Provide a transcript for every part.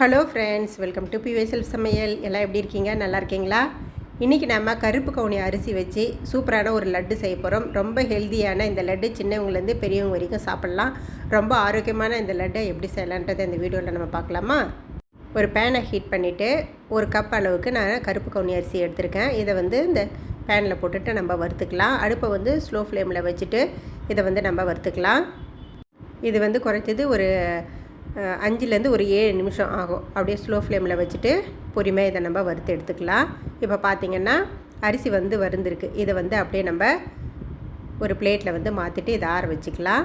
Hello friends welcome to பிவேசல் சமையல் எல்லாம் எப்படி இருக்கீங்க? நல்லா இருக்கீங்களா? இன்றைக்கி நம்ம கருப்பு கவுனி அரிசி வச்சு சூப்பரான ஒரு லட்டு செய்ய போகிறோம் ரொம்ப ஹெல்த்தியான இந்த லட்டு சின்னவங்கலேருந்து பெரியவங்க வரைக்கும் சாப்பிட்லாம். ரொம்ப ஆரோக்கியமான இந்த லட்டை எப்படி செய்யலான்றதை இந்த வீடியோவில் நம்ம பார்க்கலாமா? ஒரு பேனை ஹீட் பண்ணிவிட்டு ஒரு கப் அளவுக்கு நான் கருப்பு கவுனி அரிசி எடுத்திருக்கேன். இதை வந்து இந்த பேனில் போட்டுட்டு நம்ம வறுத்துக்கலாம். அடுப்பை வந்து ஸ்லோ ஃப்ளேமில் வச்சுட்டு இதை வந்து நம்ம வறுத்துக்கலாம். இது வந்து குறைஞ்சது ஒரு அஞ்சுலேருந்து ஒரு ஏழு நிமிஷம் ஆகும். அப்படியே ஸ்லோ ஃப்ளேமில் வச்சுட்டு பொறுமையாக இதை நம்ம வறுத்து எடுத்துக்கலாம். இப்போ பார்த்தீங்கன்னா அரிசி வந்து வருந்திருக்கு இதை வந்து அப்படியே நம்ம ஒரு பிளேட்டில் வந்து மாற்றிட்டு இதை ஆற வச்சுக்கலாம்.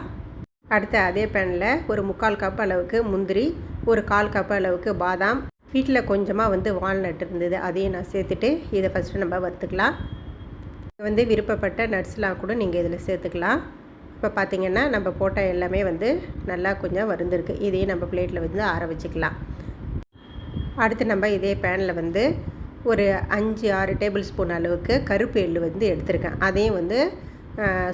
அடுத்து அதே பேனில் ஒரு முக்கால் கப் அளவுக்கு முந்திரி ஒரு கால் கப் அளவுக்கு பாதாம். வீட்டில் கொஞ்சமாக வந்து வால்நட் இருந்தது. அதையும் நான் சேர்த்துட்டு இதை ஃபஸ்ட்டு நம்ம வறுத்துக்கலாம். வந்து விருப்பப்பட்ட நட்ஸ்லாம் கூட நீங்கள் இதில் சேர்த்துக்கலாம். இப்போ பார்த்திங்கன்னா நம்ம போட்ட எல்லாமே வந்து நல்லா கொஞ்சம் வருந்திருக்கு இதையும் நம்ம பிளேட்டில் வந்து ஆற வச்சுக்கலாம். அடுத்து நம்ம இதே பேனில் வந்து ஒரு அஞ்சு ஆறு டேபிள் ஸ்பூன் அளவுக்கு கருப்பு எள்ளு வந்து எடுத்திருக்கேன். அதையும் வந்து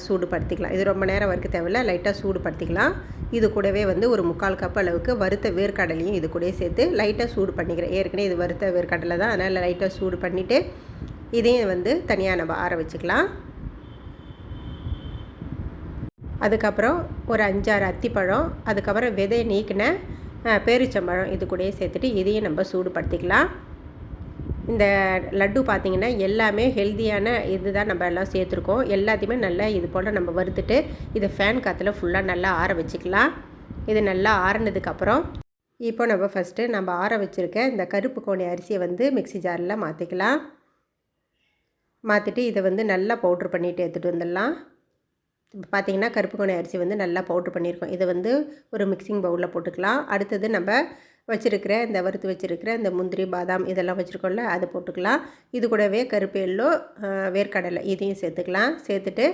சூடுபடுத்திக்கலாம். இது ரொம்ப நேரம் வறுக்க தேவையில்ல. லைட்டாக சூடுபடுத்திக்கலாம். இது கூடவே வந்து ஒரு முக்கால் கப் அளவுக்கு வறுத்த வேர்க்கடலையும் இது கூடயே சேர்த்து லைட்டாக சூடு பண்ணிக்கிறேன் ஏற்கனவே இது வறுத்த வேர்க்கடலை தான். அதனால் லைட்டாக சூடு பண்ணிவிட்டு இதையும் வந்து தனியாக நம்ம ஆற வச்சுக்கலாம். அதுக்கப்புறம் ஒரு அஞ்சாறு அத்திப்பழம் அதுக்கப்புறம் விதை நீக்கின பேரிச்சம்பழம் இது கூடயே சேர்த்துட்டு இதையும் நம்ம சூடுபடுத்திக்கலாம். இந்த லட்டு பார்த்திங்கன்னா எல்லாமே ஹெல்த்தியான இது தான் நம்ம எல்லாம் சேர்த்துருக்கோம். எல்லாத்தையுமே நல்லா இது போல் நம்ம வறுத்துட்டு இதை ஃபேன் காற்றுல ஃபுல்லாக நல்லா ஆற வச்சுக்கலாம். இது நல்லா ஆறினதுக்கப்புறம் இப்போ நம்ம ஃபஸ்ட்டு நம்ம ஆற வச்சுருக்க இந்த கருப்பு கோணி அரிசியை வந்து மிக்ஸி ஜாரில் மாற்றிக்கலாம் மாற்றிட்டு இதை வந்து நல்லா பவுட்ரு பண்ணிவிட்டு எடுத்துகிட்டு வந்துடலாம். இப்போ பார்த்தீங்கன்னா கருப்பு கோணி அரிசி வந்து நல்லா பவுட்ரு பண்ணியிருக்கோம். இதை வந்து ஒரு மிக்சிங் பவுலில் போட்டுக்கலாம். அடுத்தது நம்ம வச்சுருக்கிற இந்த வறுத்து வச்சுருக்கிற இந்த முந்திரி பாதாம் இதெல்லாம் வச்சுருக்கோம்ல அதை போட்டுக்கலாம். இது கூடவே கருப்பு எள்ளோ வேர்க்கடலை இதையும் சேர்த்துக்கலாம். சேர்த்துட்டு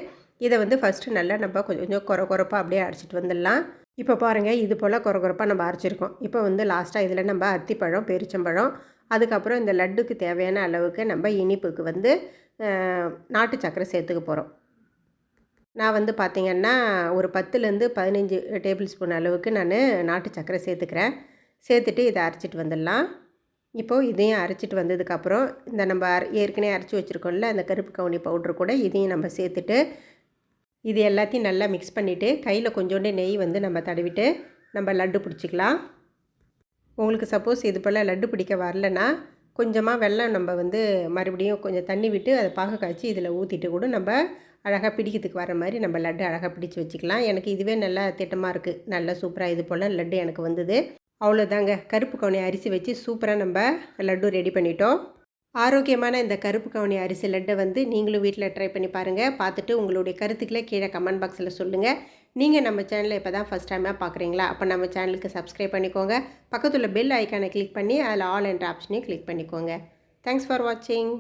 இதை வந்து ஃபஸ்ட்டு நல்லா நம்ம கொஞ்சம் கொஞ்சம் குறை குறைப்பாக அப்படியே அரைச்சிட்டு வந்துடலாம். இப்போ பாருங்கள் இது போல் குறை குறைப்பாக நம்ம அரைச்சிருக்கோம். இப்போ வந்து லாஸ்ட்டாக இதில் நம்ம அத்திப்பழம் பெருச்சம்பழம் அதுக்கப்புறம் இந்த லட்டுக்கு தேவையான அளவுக்கு நம்ம இனிப்புக்கு வந்து நாட்டு சக்கரை சேர்த்துக்க போகிறோம் நான் வந்து பார்த்திங்கன்னா ஒரு பத்துலேருந்து பதினஞ்சு டேபிள் ஸ்பூன் அளவுக்கு நான் நாட்டு சக்கரை சேர்த்துக்கிறேன். சேர்த்துட்டு இதை அரைச்சிட்டு வந்துடலாம். இப்போது இதையும் அரைச்சிட்டு வந்ததுக்கப்புறம் இந்த நம்ம ஏற்கனவே அரைச்சி வச்சுருக்கோம்ல அந்த கருப்பு கவுனி பவுட்ரு கூட இதையும் நம்ம சேர்த்துட்டு இது எல்லாத்தையும் நல்லா மிக்ஸ் பண்ணிவிட்டு கையில் கொஞ்சோண்டு நெய் வந்து நம்ம தடவிட்டு நம்ம லட்டு பிடிச்சிக்கலாம். உங்களுக்கு சப்போஸ் இது போல் லட்டு பிடிக்க வரலன்னா கொஞ்சமாக வெள்ளம் நம்ம வந்து மறுபடியும் கொஞ்சம் தண்ணி விட்டு அதை பாக காய்ச்சி இதில் ஊற்றிட்டு கூட நம்ம அழகாக பிடிக்கிறதுக்கு வர மாதிரி நம்ம லட்டு அழகாக பிடிச்சி வச்சுக்கலாம். எனக்கு இதுவே நல்லா திட்டமாக இருக்குது நல்லா சூப்பராக இது போல் லட்டு எனக்கு வந்தது. அவ்வளோதாங்க கருப்பு கவுனி அரிசி வச்சு சூப்பராக நம்ம லட்டு ரெடி பண்ணிட்டோம். ஆரோக்கியமான இந்த கருப்பு கவுனி அரிசி லட்டை வந்து நீங்களும் வீட்டில் ட்ரை பண்ணி பாருங்கள் பார்த்துட்டு உங்களுடைய கருத்துக்களை கீழே கமெண்ட் பாக்ஸில் சொல்லுங்கள் நீங்கள் நம்ம சேனலை இப்போ தான் ஃபஸ்ட் டைமாக பார்க்குறீங்களா அப்போ நம்ம சேனலுக்கு சப்ஸ்கிரைப் பண்ணிக்கோங்க. பக்கத்தில் பெல் ஐக்கானை கிளிக் பண்ணி அதில் ஆல் என்ற ஆப்ஷனையும் கிளிக் பண்ணிக்கோங்க. தேங்க்ஸ் ஃபார் வாட்சிங்